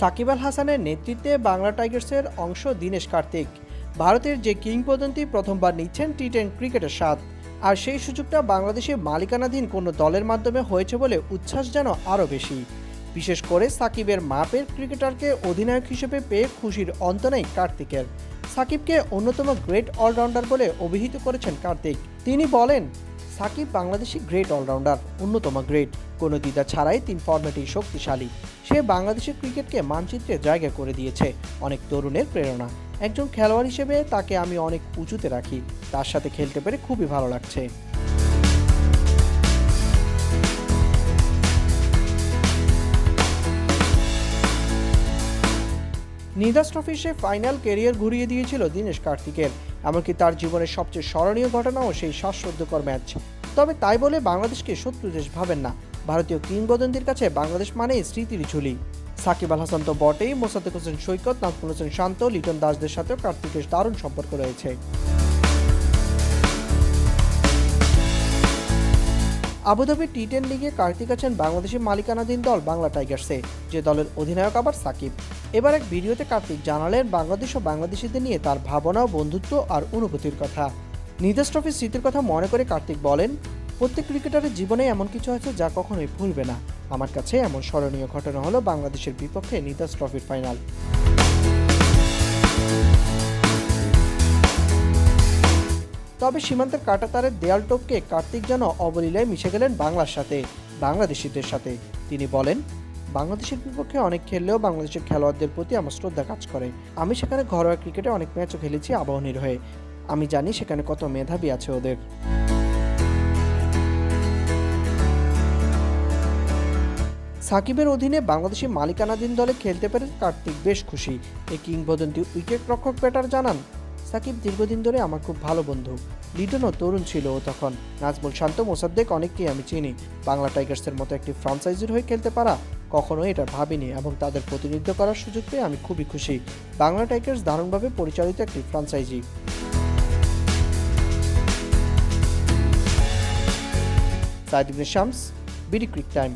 সাকিব আল হাসানের নেতৃত্বে বাংলা টাইগার্সের অংশ দীনেশ কার্তিক। ভারতের যে কিংবদন্তি প্রথমবার নিচ্ছেন টি টেন ক্রিকেটের স্বাদ, আর সেই সুযোগটা বাংলাদেশে মালিকানাধীন কোনো দলের মাধ্যমে হয়েছে বলে উচ্ছ্বাস যেন আরও বেশি। বিশেষ করে সাকিবের মাপের ক্রিকেটারকে অধিনায়ক হিসেবে পেয়ে খুশির অন্ত নেই কার্তিকের। সাকিবকে অন্যতম গ্রেট অলরাউন্ডার বলে অভিহিত করেছেন কার্তিক। তিনি বলেন সাকিব বাংলাদেশি গ্রেট অলরাউন্ডার অন্যতম গ্রেট কোনো দ্বিধা ছাড়াই তিন ফর্মেটেই শক্তিশালী। সে বাংলাদেশের ক্রিকেটকে মানচিত্রে জায়গা করে দিয়েছে, অনেক তরুণের প্রেরণা। একজন খেলোয়াড় হিসেবে তাকে আমি অনেক উঁচুতে রাখি। তার সাথে খেলতে পেরে খুবই ভালো লাগছে। নিদাস ট্রফিসে ফাইনাল কেরিয়ার ঘুরিয়ে দিয়েছিল দীনেশ কার্তিকের। এমনকি তার জীবনের সবচেয়ে স্মরণীয় ঘটনাও সেই শ্বাসরুদ্ধকর ম্যাচ। তবে তাই বলে বাংলাদেশকে শত্রু দেশ ভাবেন না। ভারতীয় কিংবদন্তির কাছে বাংলাদেশ মানেই স্মৃতির ঝুলি। সাকিব আল হাসান তো বটেই মোসাদ্দেক হোসেন সৈকত, নাজমুল হোসেন শান্ত, লিটন দাসদের সাথেও কার্তিকের দারুণ সম্পর্ক রয়েছে। আবুধাবি টি টেন লিগে কার্তিক আছেন বাংলাদেশের মালিকানাধীন দল বাংলা টাইগার্সে। যে দলের অধিনায়ক আবার সাকিব। এবার এক ভিডিওতে কার্তিক জানালেন বাংলাদেশ ও বাংলাদেশিদের নিয়ে তার ভাবনা বন্ধুত্ব আর অনুভূতির কথা। নিদাস ট্রফির স্মৃতির কথা মনে করে কার্তিক বলেন, প্রত্যেক ক্রিকেটারের জীবনে এমন কিছু আছে যা কখনোই ভুলবে না। আমার কাছে এমন স্মরণীয় ঘটনা হলো বাংলাদেশের বিপক্ষে নিদাস ট্রফির ফাইনাল। তবে সীমান্তের কাটাতারের দেয়াল টপকে কার্তিক যেন অবলীলায় মিশে গেলেন বাংলার সাথে, বাংলাদেশিদের সাথে। তিনি বলেন, বাংলাদেশের বিপক্ষে অনেক খেললেও বাংলাদেশের খেলোয়াড়দের প্রতি আমার শ্রদ্ধা কাজ করে। আমি সেখানে ঘরোয়া ক্রিকেটে অনেক ম্যাচও খেলেছি আবাহনীর হয়ে। আমি জানি সেখানে কত মেধাবী আছে ওদের। সাকিবের অধীনে বাংলাদেশি মালিকানাধীন দলে খেলতে পেরে কার্তিক বেশ খুশি। এই কিংবদন্তি উইকেট রক্ষক ব্যাটার জানান সাকিব দীর্ঘদিন ধরে আমার খুব ভালো বন্ধু। লিটনও তরুণ ছিল ও তখন। নাজমুল শান্ত, মোসাদ্দেক অনেককেই আমি চিনি। বাংলা টাইগার্সের মতো একটি ফ্রাঞ্চাইজির হয়ে খেলতে পারা কখনো এটা ভাবিনি এবং তাদের প্রতিনিধিত্ব করার সুযোগ পেয়ে আমি খুবই খুশি। বাংলা টাইগার্স দারুণভাবে পরিচালিত একটি franchise. Saeed Ibne Shams, BD Cric Time.